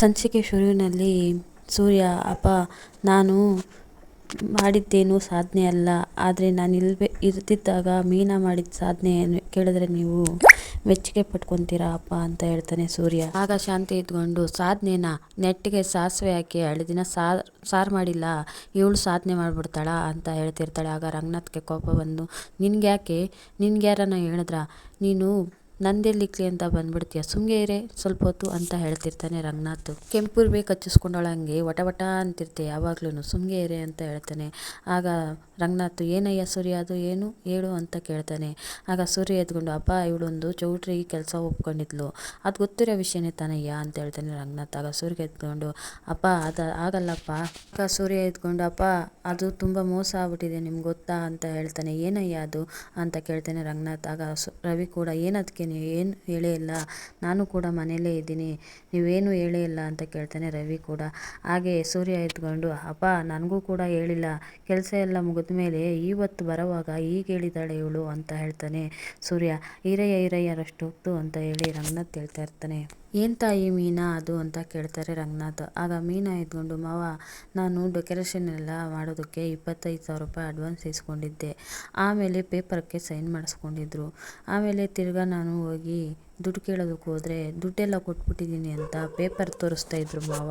ಸಂಚಿಕೆ ಶುರುವಿನಲ್ಲಿ ಸೂರ್ಯ, ಅಪ್ಪ, ನಾನು ಮಾಡಿದ್ದೇನು ಸಾಧನೆ ಅಲ್ಲ, ಆದರೆ ನಾನು ಇಲ್ಬೆ ಇರ್ತಿದ್ದಾಗ ಮೀನಾ ಮಾಡಿದ ಸಾಧನೆ ಕೇಳಿದ್ರೆ ನೀವು ಮೆಚ್ಚುಗೆ ಪಟ್ಕೊತೀರಾ, ಅಪ್ಪ ಅಂತ ಹೇಳ್ತಾನೆ ಸೂರ್ಯ. ಆಗ ಶಾಂತಿ ಇದ್ಕೊಂಡು, ಸಾಧನೆನ? ನೆಟ್ಟಿಗೆ ಸಾಸಿವೆ ಹಾಕಿ ದಿನ ಸಾರು ಸಾರು ಮಾಡಿಲ್ಲ, ಇವಳು ಸಾಧನೆ ಮಾಡಿಬಿಡ್ತಾಳ ಅಂತ ಹೇಳ್ತಿರ್ತಾಳೆ. ಆಗ ರಂಗನಾಥ್ಗೆ ಕೋಪ ಬಂದು, ನಿನ್ಗ್ಯಾಕೆ? ನಿನ್ಗೆ ಯಾರನ್ನ ಹೇಳಿದ್ರ? ನೀನು ನಂದೆಲ್ಲಿಕ್ಲಿ ಅಂತ ಬಂದ್ಬಿಡ್ತೀಯ? ಸುಮ್ಗೆ ಇರೇ, ಸ್ವಲ್ಪ ಹೊತ್ತು ಅಂತ ಹೇಳ್ತಿರ್ತಾನೆ ರಂಗನಾಥ್. ಕೆಂಪುರ್ಬೆ ಕಚ್ಚಿಸ್ಕೊಂಡೋಳಂಗೆ ವಟ ವಟ ಅಂತಿರ್ತೆ ಯಾವಾಗ್ಲೂ ಸುಮ್ಗೆ ಅಂತ ಹೇಳ್ತಾನೆ. ಆಗ ರಂಗನಾಥ್, ಏನಯ್ಯ ಸೂರ್ಯ, ಅದು ಏನು? ಹೇಳು ಅಂತ ಕೇಳ್ತಾನೆ. ಆಗ ಸೂರ್ಯ ಎದ್ಕೊಂಡು ಅಪ್ಪ ಇವಳೊಂದು ಚೌಟ್ರಿ ಕೆಲಸ ಒಪ್ಕೊಂಡಿದ್ಲು. ಅದು ಗೊತ್ತಿರೋ ವಿಷಯನೇ ತಾನಯ್ಯ ಅಂತ ಹೇಳ್ತಾನೆ ರಂಗನಾಥ್. ಆಗ ಸೂರ್ಯ ಎದ್ಕೊಂಡು ಅಪ್ಪ ಅದು ಆಗಲ್ಲಪ್ಪ. ಆಗ ಸೂರ್ಯ ಎದ್ಕೊಂಡು ಅಪ್ಪ ಅದು ತುಂಬ ಮೋಸ ಆಗ್ಬಿಟ್ಟಿದೆ, ನಿಮ್ಗೆ ಗೊತ್ತಾ? ಅಂತ ಹೇಳ್ತಾನೆ. ಏನಯ್ಯ ಅದು? ಅಂತ ಕೇಳ್ತಾನೆ ರಂಗನಾಥ್. ಆಗ ರವಿ ಕೂಡ ಏನದಕ್ಕೆ ನೀವು ಏನು ಹೇಳೇ ಇಲ್ಲ. ನಾನು ಕೂಡ ಮನೆಯಲ್ಲೇ ಇದ್ದೀನಿ. ನೀವೇನು ಹೇಳೇ ಇಲ್ಲ ಅಂತ ಕೇಳ್ತಾನೆ ರವಿ ಕೂಡ. ಹಾಗೆ ಸೂರ್ಯ ಎತ್ಕೊಂಡು, ಅಪ್ಪ, ನನಗೂ ಕೂಡ ಹೇಳಿಲ್ಲ. ಕೆಲಸ ಎಲ್ಲ ಮುಗಿದ ಮೇಲೆ ಇವತ್ತು ಬರೋವಾಗ ಈಗ ಹೇಳಿದಾಳೆ ಇವಳು ಅಂತ ಹೇಳ್ತಾನೆ ಸೂರ್ಯ. ಈರಯ್ಯ ಈರಯ್ಯ ಹೋಗ್ತು ಅಂತ ಹೇಳಿ ರಂಗನಾಥ್ ಹೇಳ್ತಾ ಇರ್ತಾನೆ. ಏನು ತಾಯಿ ಮೀನಾ ಅದು ಅಂತ ಕೇಳ್ತಾರೆ ರಂಗನಾಥ್. ಆಗ ಮೀನಾ ಎದ್ಕೊಂಡು ಮಾವ, ನಾನು ಡೆಕೋರೇಷನ್ ಎಲ್ಲ ಮಾಡೋದಕ್ಕೆ ಇಪ್ಪತ್ತೈದು ಸಾವಿರ ರೂಪಾಯಿ ಅಡ್ವಾನ್ಸ್ ಇಸ್ಕೊಂಡಿದ್ದೆ. ಆಮೇಲೆ ಪೇಪರ್ಗೆ ಸೈನ್ ಮಾಡಿಸ್ಕೊಂಡಿದ್ರು. ಆಮೇಲೆ ತಿರ್ಗಾ ನಾನು ಹೋಗಿ ದುಡ್ಡು ಕೇಳೋದಕ್ಕೆ ಹೋದರೆ ದುಡ್ಡೆಲ್ಲ ಕೊಟ್ಬಿಟ್ಟಿದ್ದೀನಿ ಅಂತ ಪೇಪರ್ ತೋರಿಸ್ತಾ ಇದ್ರು ಮಾವ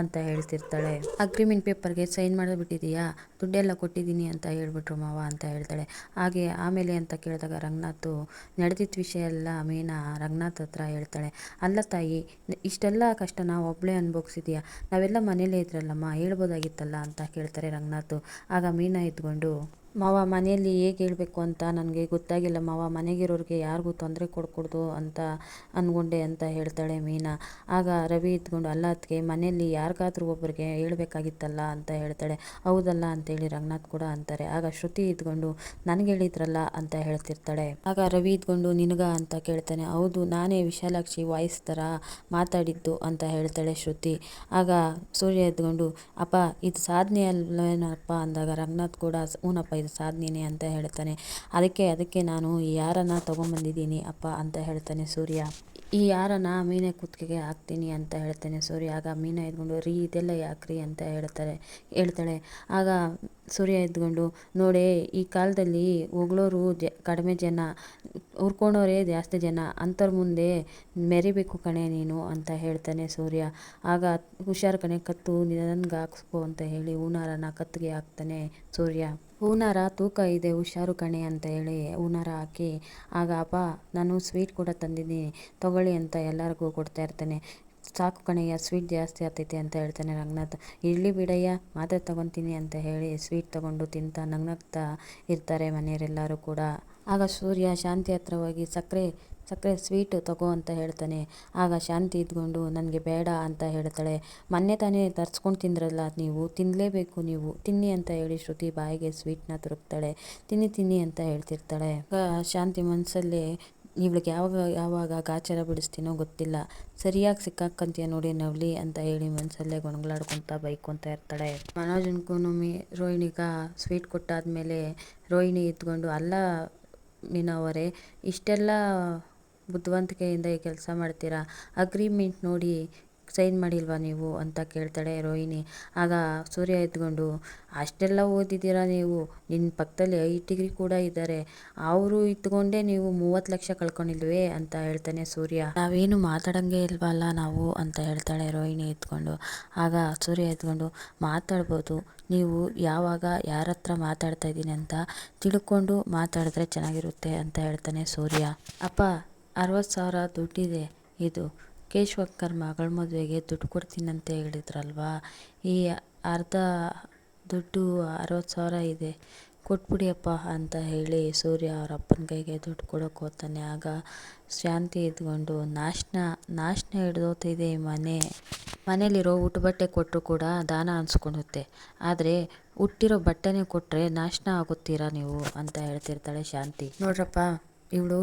ಅಂತ ಹೇಳ್ತಿರ್ತಾಳೆ. ಅಗ್ರಿಮೆಂಟ್ ಪೇಪರ್ಗೆ ಸೈನ್ ಮಾಡಿಬಿಟ್ಟಿದೀಯಾ ದುಡ್ಡೆಲ್ಲ ಕೊಟ್ಟಿದ್ದೀನಿ ಅಂತ ಹೇಳ್ಬಿಟ್ರು ಮಾವ ಅಂತ ಹೇಳ್ತಾಳೆ. ಹಾಗೆ ಆಮೇಲೆ ಅಂತ ಕೇಳಿದಾಗ ರಂಗನಾಥು, ನಡೆದಿದ್ದ ವಿಷಯ ಎಲ್ಲ ಮೀನಾ ರಂಗನಾಥ್ ಹತ್ರ ಹೇಳ್ತಾಳೆ. ಅಲ್ಲ ತಾಯಿ, ಇಷ್ಟೆಲ್ಲ ಕಷ್ಟ ನಾವು ಒಬ್ಬಳೇ ಅನುಭವಿಸಿದೀಯಾ ನಾವೆಲ್ಲ ಮನೇಲೇ ಇದ್ರಲ್ಲಮ್ಮ, ಹೇಳ್ಬೋದಾಗಿತ್ತಲ್ಲ ಅಂತ ಕೇಳ್ತಾರೆ ರಂಗನಾಥ್. ಆಗ ಮೀನಾ ಇದ್ಕೊಂಡು ಮಾವ ಮನೆಯಲ್ಲಿ ಹೇಗೆ ಹೇಳಬೇಕು ಅಂತ ನನಗೆ ಗೊತ್ತಾಗಿಲ್ಲ ಮಾವ. ಮನೆಗಿರೋರಿಗೆ ಯಾರಿಗೂ ತೊಂದರೆ ಕೊಡ್ಕೊಡ್ದು ಅಂತ ಅಂದ್ಕೊಂಡೆ ಅಂತ ಹೇಳ್ತಾಳೆ ಮೀನಾ. ಆಗ ರವಿ ಇದ್ಕೊಂಡು, ಅಲ್ಲ ಮನೆಯಲ್ಲಿ ಯಾರಿಗಾದ್ರೂ ಒಬ್ಬರಿಗೆ ಹೇಳ್ಬೇಕಾಗಿತ್ತಲ್ಲ ಅಂತ ಹೇಳ್ತಾಳೆ. ಹೌದಲ್ಲ ಅಂತೇಳಿ ರಂಗನಾಥ್ ಕೂಡ ಅಂತಾರೆ. ಆಗ ಶ್ರುತಿ ಇದ್ಕೊಂಡು, ನನಗೆ ಹೇಳಿದ್ರಲ್ಲ ಅಂತ ಹೇಳ್ತಿರ್ತಾಳೆ. ಆಗ ರವಿ ಇದ್ಕೊಂಡು, ನಿನಗ ಅಂತ ಕೇಳ್ತಾನೆ. ಹೌದು, ನಾನೇ ವಿಶಾಲಾಕ್ಷಿ ವಾಯ್ಸ್ ಥರ ಮಾತಾಡಿದ್ದು ಅಂತ ಹೇಳ್ತಾಳೆ ಶ್ರುತಿ. ಆಗ ಸೂರ್ಯ ಎದ್ಕೊಂಡು ಅಪ್ಪ, ಇದು ಸಾಧನೆ ಅಲ್ವೇನಪ್ಪ? ಅಂದಾಗ ರಂಗನಾಥ್ ಕೂಡ ಹ್ಞೂನಪ್ಪ ಇದು ಸಾಧನೆನೇ ಅಂತ ಹೇಳ್ತಾನೆ. ಅದಕ್ಕೆ ಅದಕ್ಕೆ ನಾನು ಯಾರನ್ನ ತೊಗೊಂಬಂದಿದ್ದೀನಿ ಅಪ್ಪ ಅಂತ ಹೇಳ್ತಾನೆ ಸೂರ್ಯ. ಈ ಯಾರನ್ನ ಮೀನೆ ಕುತ್ತಿಗೆಗೆ ಹಾಕ್ತೀನಿ ಅಂತ ಹೇಳ್ತಾನೆ ಸೂರ್ಯ. ಆಗ ಮೀನ ಎದ್ಕೊಂಡು ರೀ, ಇದೆಲ್ಲ ಯಾಕ್ರಿ ಅಂತ ಹೇಳ್ತಾರೆ, ಹೇಳ್ತಾಳೆ. ಆಗ ಸೂರ್ಯ ಎದ್ಕೊಂಡು ನೋಡೇ, ಈ ಕಾಲದಲ್ಲಿ ಹೊಗಳೋರು ಜ, ಕಡಿಮೆ ಜನ ಹುರ್ಕೊಳೋರೇ ಜಾಸ್ತಿ ಜನ. ಅಂಥವ್ರ ಮುಂದೆ ಮೆರಿಬೇಕು ಕಣೆ ನೀನು ಅಂತ ಹೇಳ್ತಾನೆ ಸೂರ್ಯ. ಆಗ ಹುಷಾರು ಕಣೆ, ಕತ್ತು ನನಗೆ ಹಾಕ್ಸ್ಕೊ ಅಂತ ಹೇಳಿ ಹೂನಾರನ ಕತ್ತಿಗೆ ಹಾಕ್ತಾನೆ ಸೂರ್ಯ. ಹೂನಾರ ತೂಕ ಇದೆ, ಹುಷಾರು ಕಣೆ ಅಂತ ಹೇಳಿ ಹೂನಾರ ಹಾಕಿ, ಆಗ ಅಪ್ಪ, ನಾನು ಸ್ವೀಟ್ ಕೂಡ ತಂದಿದ್ದೀನಿ, ತಗೊಳ್ಳಿ ಅಂತ ಎಲ್ಲರಿಗೂ ಕೊಡ್ತಾ ಇರ್ತಾನೆ. ಸಾಕು ಕಣೆಯ ಸ್ವೀಟ್ ಜಾಸ್ತಿ ಆಗ್ತೈತೆ ಅಂತ ಹೇಳ್ತಾನೆ ರಂಗನಾಥ್. ಇರಲಿ ಬಿಡಯ್ಯ, ಮಾತ್ರೆ ತಗೊತೀನಿ ಅಂತ ಹೇಳಿ ಸ್ವೀಟ್ ತಗೊಂಡು ತಿಂತ ನಗ್ನಗ್ತಾ ಇರ್ತಾರೆ ಮನೆಯವರೆಲ್ಲರೂ ಕೂಡ. ಆಗ ಸೂರ್ಯ ಶಾಂತಿ ಹತ್ರ ಹೋಗಿ ಸಕ್ಕರೆ ಸಕ್ಕರೆ ಸ್ವೀಟ್ ತಗೋ ಅಂತ ಹೇಳ್ತಾನೆ. ಆಗ ಶಾಂತಿ ಇದ್ಕೊಂಡು, ನನಗೆ ಬೇಡ ಅಂತ ಹೇಳ್ತಾಳೆ. ಮೊನ್ನೆ ತಾನೇ ತರ್ಸ್ಕೊಂಡು ತಿಂದ್ರಲ್ಲ, ನೀವು ತಿನ್ನಲೇಬೇಕು ನೀವು. ತಿನ್ನಿ ಅಂತ ಹೇಳಿ ಶ್ರುತಿ ಬಾಯಿಗೆ ಸ್ವೀಟ್ನ ತುರುಕ್ತಾಳೆ. ತಿನ್ನಿ ತಿನ್ನಿ ಅಂತ ಹೇಳ್ತಿರ್ತಾಳೆ. ಶಾಂತಿ ಮನಸ್ಸಲ್ಲಿ ಇವಳಿಗೆ ಯಾವಾಗ ಯಾವಾಗ ಗಾಚಾರ ಬಿಡಿಸ್ತೀನೋ ಗೊತ್ತಿಲ್ಲ. ಸರಿಯಾಗಿ ಸಿಕ್ಕಾಕಂತೀಯ ನೋಡಿ ನವ್ಲಿ ಅಂತ ಹೇಳಿ ಮನಸ್ಸಲ್ಲೇ ಗೊಣಗಳಾಡ್ಕೊತ ಬೈಕೊಂತ ಇರ್ತಾಳೆ. ಮನೋಜನ್ಗೂ ರೋಹಿಣಿಗ ಸ್ವೀಟ್ ಕೊಟ್ಟಾದ್ಮೇಲೆ ರೋಹಿಣಿ ಇದ್ಕೊಂಡು, ಅಲ್ಲ ಮೀನವರೇ ಇಷ್ಟೆಲ್ಲ ಬುದ್ಧಿವಂತಿಕೆಯಿಂದ ಈ ಕೆಲಸ ಮಾಡ್ತೀರಾ? ಅಗ್ರಿಮೆಂಟ್ ನೋಡಿ ಸೈನ್ ಮಾಡಿಲ್ವಾ ನೀವು ಅಂತ ಕೇಳ್ತಾಳೆ ರೋಹಿಣಿ. ಆಗ ಸೂರ್ಯ ಎದ್ಕೊಂಡು ಅಷ್ಟೆಲ್ಲ ಓದಿದ್ದೀರಾ ನೀವು? ನಿನ್ನ ಪಕ್ಕದಲ್ಲಿ ಐ ಡಿಗ್ರಿ ಕೂಡ ಇದ್ದಾರೆ. ಅವರು ಇದ್ಕೊಂಡೇ ನೀವು ಮೂವತ್ತು ಲಕ್ಷ ಕಳ್ಕೊಂಡಿಲ್ವೇ? ಅಂತ ಹೇಳ್ತಾನೆ ಸೂರ್ಯ. ನಾವೇನು ಮಾತಾಡಂಗೆ ಇಲ್ವಲ್ಲ ನಾವು? ಅಂತ ಹೇಳ್ತಾಳೆ ರೋಹಿಣಿ ಎತ್ಕೊಂಡು. ಆಗ ಸೂರ್ಯ ಎತ್ಕೊಂಡು, ಮಾತಾಡ್ಬೋದು. ನೀವು ಯಾವಾಗ, ಯಾರ ಹತ್ರ ಮಾತಾಡ್ತಾ ಇದ್ದೀನಿ ಅಂತ ತಿಳ್ಕೊಂಡು ಮಾತಾಡಿದ್ರೆ ಚೆನ್ನಾಗಿರುತ್ತೆ, ಅಂತ ಹೇಳ್ತಾನೆ ಸೂರ್ಯ. ಅಪ್ಪ, ಅರವತ್ತು ಸಾವಿರ ದುಡ್ಡಿದೆ ಇದು. ಕೇಶವಕ್ಕರ ಮಗಳ ಮದುವೆಗೆ ದುಡ್ಡು ಕೊಡ್ತೀನಂತ ಹೇಳಿದ್ರಲ್ವಾ? ಈ ಅರ್ಧ ದುಡ್ಡು ಅರವತ್ತು ಸಾವಿರ ಇದೆ, ಕೊಟ್ಬಿಡಿಯಪ್ಪ ಅಂತ ಹೇಳಿ ಸೂರ್ಯ ಅವರ ಅಪ್ಪನ ಕೈಗೆ ದುಡ್ಡು ಕೊಡೋಕೆ ಹೋಗ್ತಾನೆ. ಆಗ ಶಾಂತಿ ಇದ್ಕೊಂಡು ನಾಶನ ನಾಶನ ಹಿಡ್ದೋಗ್ತಿದೆ ಈ ಮನೆ. ಮನೇಲಿರೋ ಉಟ್ಟು ಬಟ್ಟೆ ಕೊಟ್ಟರು ಕೂಡ ದಾನ ಅನ್ಸ್ಕೊಳುತ್ತೆ ಆದರೆ ಹುಟ್ಟಿರೋ ಬಟ್ಟೆನೇ ಕೊಟ್ಟರೆ ನಾಶನ ಆಗುತ್ತೀರಾ ನೀವು? ಅಂತ ಹೇಳ್ತಿರ್ತಾಳೆ ಶಾಂತಿ. ನೋಡ್ರಪ್ಪ, ಇವಳು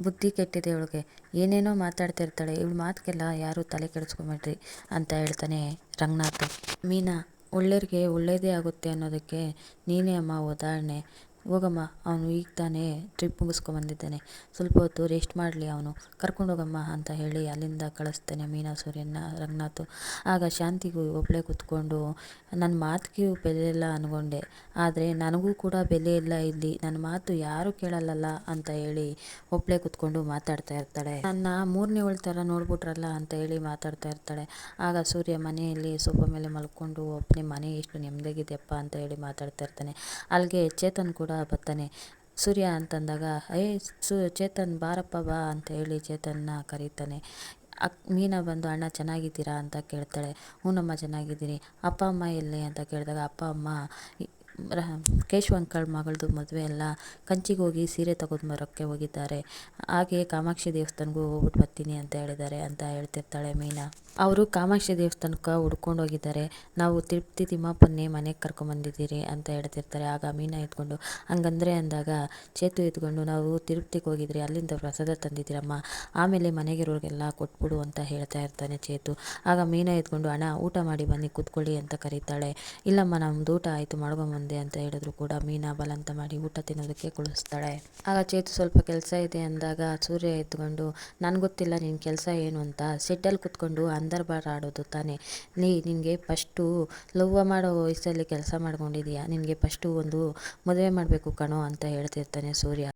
ಬುದ್ಧಿ ಕೆಟ್ಟಿದೆ ಇವಳಿಗೆ. ಏನೇನೋ ಮಾತಾಡ್ತಿರ್ತಾಳೆ. ಇವಳು ಮಾತಿಗೆಲ್ಲ ಯಾರು ತಲೆ ಕೆಡಿಸ್ಕೊಂಬೇಡ್ರಿ ಅಂತ ಹೇಳ್ತಾನೆ ರಂಗನಾಥ್. ಮೀನಾ, ಒಳ್ಳೆಯವ್ರಿಗೆ ಒಳ್ಳೆಯದೇ ಆಗುತ್ತೆ ಅನ್ನೋದಕ್ಕೆ ನೀನೇ ಅಮ್ಮ ಉದಾಹರಣೆ ಹೋಗಮ್ಮ, ಅವನು ಈಗ ತಾನೇ ಟ್ರಿಪ್ ಮುಗಿಸ್ಕೊಂಬಂದಿದ್ದಾನೆ ಸ್ವಲ್ಪ ಹೊತ್ತು ರೆಸ್ಟ್ ಮಾಡಲಿ ಅವನು. ಕರ್ಕೊಂಡೋಗಮ್ಮ ಅಂತ ಹೇಳಿ ಅಲ್ಲಿಂದ ಕಳಿಸ್ತಾನೆ ಮೀನಾ ಸೂರ್ಯನ ರಂಗನಾಥ್. ಆಗ ಶಾಂತಿಗೂ ಒಬ್ಬಳೇ ಕೂತ್ಕೊಂಡು ನನ್ನ ಮಾತಿಗೆ ಬೆಲೆ ಇಲ್ಲ ಅಂದ್ಕೊಂಡೆ ಆದರೆ ನನಗೂ ಕೂಡ ಬೆಲೆ ಇಲ್ಲ ಇಲ್ಲಿ. ನನ್ನ ಮಾತು ಯಾರೂ ಕೇಳಲ್ಲಲ್ಲ ಅಂತ ಹೇಳಿ ಒಬ್ಬಳೇ ಕೂತ್ಕೊಂಡು ಮಾತಾಡ್ತಾ ಇರ್ತಾಳೆ. ನನ್ನ ಮೂರನೇ ಒಳ ಥರ ನೋಡ್ಬಿಟ್ರಲ್ಲ ಅಂತ ಹೇಳಿ ಮಾತಾಡ್ತಾ ಇರ್ತಾಳೆ. ಆಗ ಸೂರ್ಯ ಮನೆಯಲ್ಲಿ ಸೊಪ್ಪ ಮೇಲೆ ಮಲ್ಕೊಂಡು ಒಬ್ಬನೇ ಮನೆ ಎಷ್ಟು ನೆಮ್ಮದಿಯಾಗಿದೆಯಪ್ಪ ಅಂತ ಹೇಳಿ ಮಾತಾಡ್ತಾ ಇರ್ತಾನೆ. ಅಲ್ಲಿಗೆ ಚೇತನ್ ಕೂಡ ಬರ್ತಾನೆ ಸೂರ್ಯ ಅಂತಂದಾಗ, ಏ ಸು, ಚೇತನ್ ಬಾರಪ್ಪ ಬಾ ಅಂತ ಹೇಳಿ ಚೇತನ್ನ ಕರೀತಾನೆ. ಅಕ್, ಮೀನ ಬಂದು, ಅಣ್ಣ ಚೆನ್ನಾಗಿದ್ದೀರಾ? ಅಂತ ಕೇಳ್ತಾಳೆ. ಹ್ಞೂನಮ್ಮ ಚೆನ್ನಾಗಿದ್ದೀನಿ. ಅಪ್ಪ, ಅಮ್ಮ ಎಲ್ಲಿ? ಅಂತ ಕೇಳಿದಾಗ, ಅಪ್ಪ, ಅಮ್ಮ ರ- ಕೇಶವಂಕಲ್ ಮಗಳದು ಮದುವೆ ಎಲ್ಲ ಕಂಚಿಗೆ ಹೋಗಿ ಸೀರೆ ತಗೊಂಡು ಬರೋಕ್ಕೆ ಹೋಗಿದ್ದಾರೆ. ಹಾಗೆ ಕಾಮಾಕ್ಷಿ ದೇವಸ್ಥಾನಕ್ಕೂ ಹೋಗ್ಬಿಟ್ಟು ಬರ್ತೀನಿ ಅಂತ ಹೇಳಿದ್ದಾರೆ ಅಂತ ಹೇಳ್ತಿರ್ತಾಳೆ ಮೀನಾ. ಅವರು ಕಾಮಾಕ್ಷಿ ದೇವಸ್ಥಾನಕ್ಕೆ ಹುಡ್ಕೊಂಡು ಹೋಗಿದ್ದಾರೆ. ನಾವು ತಿರುಪ್ತಿ ತಿಮ್ಮಪ್ಪನ್ನೇ ಮನೆಗೆ ಕರ್ಕೊಂಬಂದಿದ್ದೀರಿ ಅಂತ ಹೇಳ್ತಿರ್ತಾರೆ. ಆಗ ಮೀನಾ ಎತ್ಕೊಂಡು, ಹಂಗಂದ್ರೆ ಅಂದಾಗ ಚೇತು ಎತ್ಕೊಂಡು, ನಾವು ತಿರುಪ್ತಿಗೆ ಹೋಗಿದ್ರಿ, ಅಲ್ಲಿಂದ ಪ್ರಸಾದ ತಂದಿದ್ದೀರಮ್ಮ. ಆಮೇಲೆ ಮನೆಗಿರೋರಿಗೆಲ್ಲ ಕೊಟ್ಬಿಡು ಅಂತ ಹೇಳ್ತಾ ಇರ್ತಾನೆ ಚೇತು. ಆಗ ಮೀನಾ ಎತ್ಕೊಂಡು, ಅಣ್ಣ, ಊಟ ಮಾಡಿ ಬನ್ನಿ, ಕೂತ್ಕೊಳ್ಳಿ ಅಂತ ಕರೀತಾಳೆ. ಇಲ್ಲಮ್ಮ, ನಮ್ದು ಊಟ ಆಯಿತು ಮಾಡ್ಕೊಂಬಂದೆ ಅಂತ ಹೇಳಿದ್ರು ಕೂಡ ಮೀನಾ ಬಲಂತ ಮಾಡಿ ಊಟ ತಿನ್ನೋದಕ್ಕೆ ಕುಳಿಸ್ತಾಳೆ. ಆಗ ಚೇತು ಸ್ವಲ್ಪ ಕೆಲಸ ಇದೆ ಅಂದಾಗ ಸೂರ್ಯ ಎತ್ಕೊಂಡು ನನಗೆ ಗೊತ್ತಿಲ್ಲ ನಿನ್ನ ಕೆಲಸ ಏನು ಅಂತ. ಸೆಡ್ಡಲ್ಲಿ ಕುತ್ಕೊಂಡು ಅಂದರ್ ಬಾರ್ ಆಡೋದು ತಾನೇ. ನೀ ನಿನಗೆ ಫಸ್ಟು ಲವ್ವ ಮಾಡೋ ವಯಸ್ಸಲ್ಲಿ ಕೆಲಸ ಮಾಡ್ಕೊಂಡಿದೀಯ? ನಿನಗೆ ಫಸ್ಟು ಒಂದು ಮದುವೆ ಮಾಡಬೇಕು ಕಣೋ ಅಂತ ಹೇಳ್ತಿರ್ತಾನೆ ಸೂರ್ಯ.